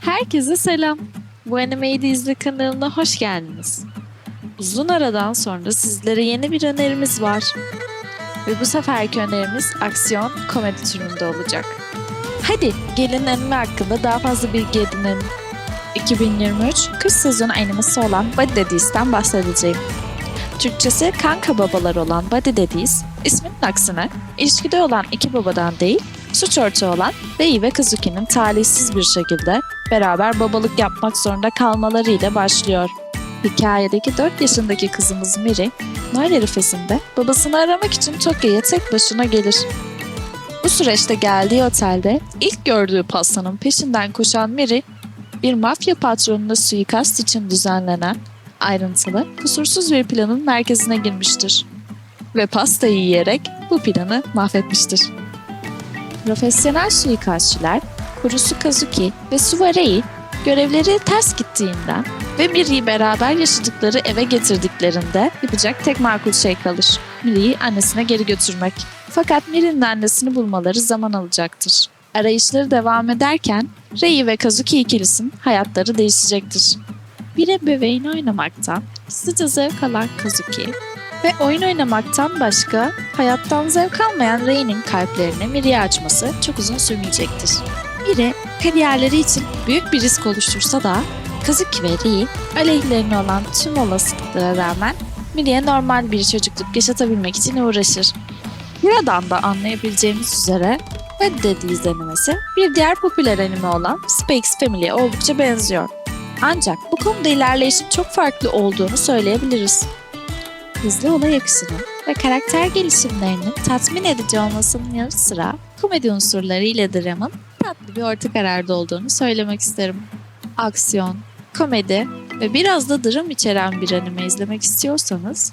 Herkese selam. Bu Anime'yi izle kanalına hoş geldiniz. Uzun aradan sonra sizlere yeni bir önerimiz var. Ve bu seferki önerimiz aksiyon komedi türünde olacak. Hadi gelin anime hakkında daha fazla bilgi edinelim. 2023 kış sezonu animesi olan Body Daddies'ten bahsedeceğim. Türkçesi kanka babalar olan Body Daddies, isminin aksine ilişkide olan iki babadan değil, suç ortağı olan Rei ve Kazuki'nin talihsiz bir şekilde beraber babalık yapmak zorunda kalmalarıyla başlıyor. Hikayedeki 4 yaşındaki kızımız Miri, Noel arifesinde babasını aramak için Tokyo'ya tek başına gelir. Bu süreçte geldiği otelde ilk gördüğü pastanın peşinden koşan Miri, bir mafya patronuna suikast için düzenlenen ayrıntılı, kusursuz bir planın merkezine girmiştir. Ve pastayı yiyerek bu planı mahvetmiştir. Profesyonel suikastçiler Kurusu Kazuki ve Suvarei görevleri ters gittiğinden ve Miri'yi beraber yaşadıkları eve getirdiklerinde yapacak tek makul şey kalır. Miri'yi annesine geri götürmek. Fakat Miri'nin annesini bulmaları zaman alacaktır. Arayışları devam ederken Rei ve Kazuki ikilisinin hayatları değişecektir. Bir ebeveyn oynamaktan hızlıca zevk alan Kazuki ve oyun oynamaktan başka hayattan zevk almayan Rei'nin kalplerini Miri'ye açması çok uzun sürmeyecektir. Miri kariyerleri için büyük bir risk oluştursa da Kazuki ve Rei aleyhlerine olan tüm olasılıklara rağmen Miri'ye normal bir çocukluk yaşatabilmek için uğraşır. Buradan da anlayabileceğimiz üzere Bad Daddy izlenemesi bir diğer popüler anime olan X Family'e oldukça benziyor. Ancak bu konuda ilerleyişin çok farklı olduğunu söyleyebiliriz. Hızlı olay akışının ve karakter gelişimlerinin tatmin edici olmasının yanı sıra komedi unsurları ile dramın tatlı bir orta kararda olduğunu söylemek isterim. Aksiyon, komedi ve biraz da dram içeren bir anime izlemek istiyorsanız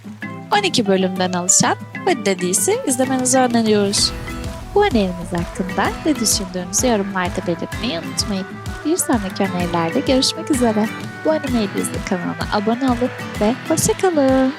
12 bölümden alışan Bad Daddy's'i izlemenizi öneriyoruz. Bu önerimiz hakkında ne düşündüğünüzü yorumlarda belirtmeyi unutmayın. Bir sonraki önerilerde görüşmek üzere. Bu Anime'yi izle kanalına abone olun ve hoşçakalın.